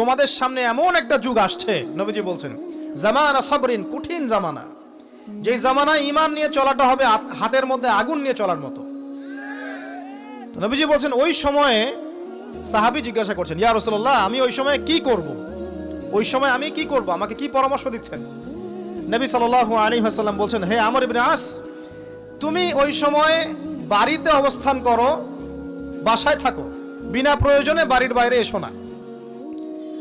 তোমাদের সামনে এমন একটা যুগ আসছে, নবীজি বলছেন। জামানা সবরিন, কঠিন জামানা। যে জামানায় ইমান নিয়ে চলাটা হবে হাতের মধ্যে আগুন নিয়ে চলার মতো। নবীজি বলছেন, ওই সময়ে সাহাবি জিজ্ঞাসা করছেন, ইয়া রসুল্লাহ আমি ওই সময় কি করব? ওই সময় আমি কি করব? আমাকে কি পরামর্শ দিচ্ছেন? নবী সাল্লাল্লাহু আলাইহি ওয়াসাল্লাম বলছেন, হে আমর ইবনে আস, তুমি ওই সময় বাড়িতে অবস্থান করো, বাসায় থাকো। বিনা প্রয়োজনে বাড়ির বাইরে এসো না।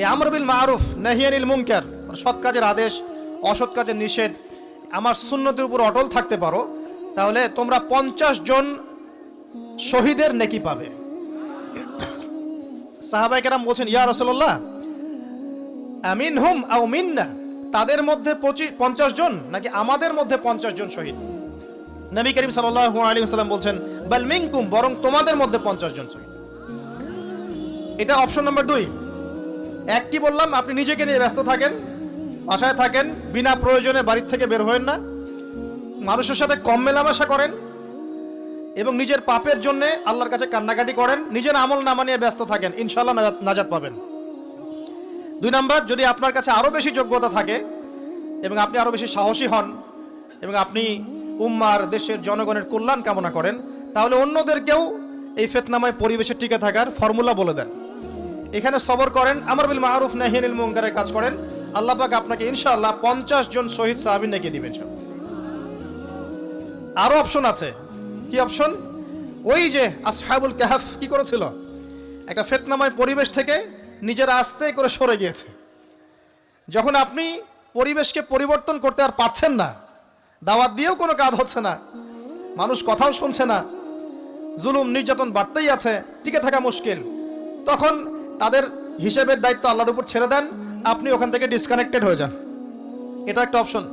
এই আমরবিল মারুফ, নাহিয়ানিল মুনকার মানে সৎ কাজের আদেশ, অসৎ কাজের নিষেধ, আমার সুন্নতির উপর অটল থাকতে পারো, তাহলে তোমরা পঞ্চাশ জন শহীদের নেকি পাবে। সাহাবাই কেরাম বলছেন, ইয়া রসল্লাহ আমিন হুম আও মিন্না, তাদের মধ্যে পঁচিশ পঞ্চাশ জন নাকি আমাদের মধ্যে পঞ্চাশ জন শহীদ? নবী করিম সাল্লাল্লাহু আলাইহি ওয়াসাল্লাম বলছেন, বাল মিনকুম, বরং তোমাদের মধ্যে পঞ্চাশ জন শহীদ। এটা অপশন নাম্বার দুই। এক কি বললাম, আপনি নিজেকে নিয়ে ব্যস্ত থাকেন, বাসায় থাকেন, বিনা প্রয়োজনে বাড়ির থেকে বের হবেন না। মানুষের সাথে কম মেলামেশা করেন এবং নিজের পাপের জন্য আল্লাহর কাছে কান্নাকাটি করেন, নিজের আমল নামা নিয়ে ব্যস্ত থাকেন ইনশাল্লাহ নাজাত নাজাত পাবেন। দুই নম্বর, যদি আপনার কাছে আরও বেশি যোগ্যতা থাকে এবং আপনি আরও বেশি সাহসী হন এবং আপনি উম্মার, দেশের জনগণের কল্যাণ কামনা করেন, তাহলে অন্যদেরকেও এই ফেতনাময় পরিবেশে টিকে থাকার ফর্মুলা বলে দেন। এখানে সবর করেন, আমার বিল মারুফ নাহিয়ানিল মুনকারের কাজ করেন। আল্লাহ পাক আপনাকে ইনশাআল্লাহ পঞ্চাশ জন শহীদ সাহাবিন নাকি দিবেন আরও অপশন আছে। কি অপশন ওই যে আসহাবুল কাহাফ কি করেছিল? একটা ফেতনাময় পরিবেশ থেকে নিজের আস্তে করে সরে গিয়েছে। যখন আপনি পরিবেশকে পরিবর্তন করতে আর পারছেন না, দাওয়াত দিয়েও কোনো কাজ হচ্ছে না, মানুষ কথাও শুনছে না, জুলুম, নির্যাতন বাড়তেই আছে, টিকে থাকা মুশকিল। তখন তাদের হিসেবের দায়িত্ব আল্লাহর উপর ছেড়ে দেন, আপনি ওখান থেকে ডিসকানেক্টেড হয়ে যান। এটা একটা অপশন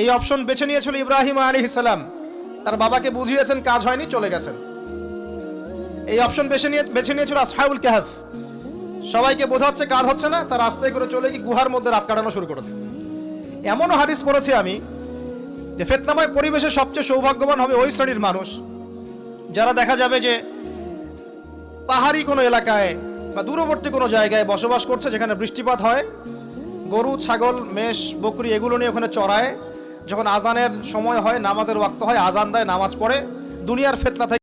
এই অপশন বেছে নিয়েছিল ইব্রাহিম আলী ইসালাম তার বাবাকে বুঝিয়েছেন, কাজ হয়নি, চলে গেছেন। এই অপশন বেছে নিয়ে বেছে নিয়েছিল আসহাবুল কাহাফ। সবাইকে বোঝাচ্ছে, কাজ হচ্ছে না, তার আস্তে করে চলে গিয়ে গুহার মধ্যে রাত কাটানো শুরু করেছে। এমনও হাদিস পড়েছি আমি যে ফেতনাময় পরিবেশে সবচেয়ে সৌভাগ্যবান হবে ওই শ্রেণির মানুষ, যারা দেখা যাবে যে পাহাড়ি কোনো এলাকায় বা দূরবর্তী কোনো জায়গায় বসবাস করছে, যেখানে বৃষ্টিপাত হয়, গরু, ছাগল, মেষ, বকরি এগুলো নিয়ে ওখানে চড়ায়। যখন আজানের সময় হয়, নামাজের ওয়াক্ত হয়, আজান দেয়, নামাজ পড়ে, দুনিয়ার ফেতনা থেকে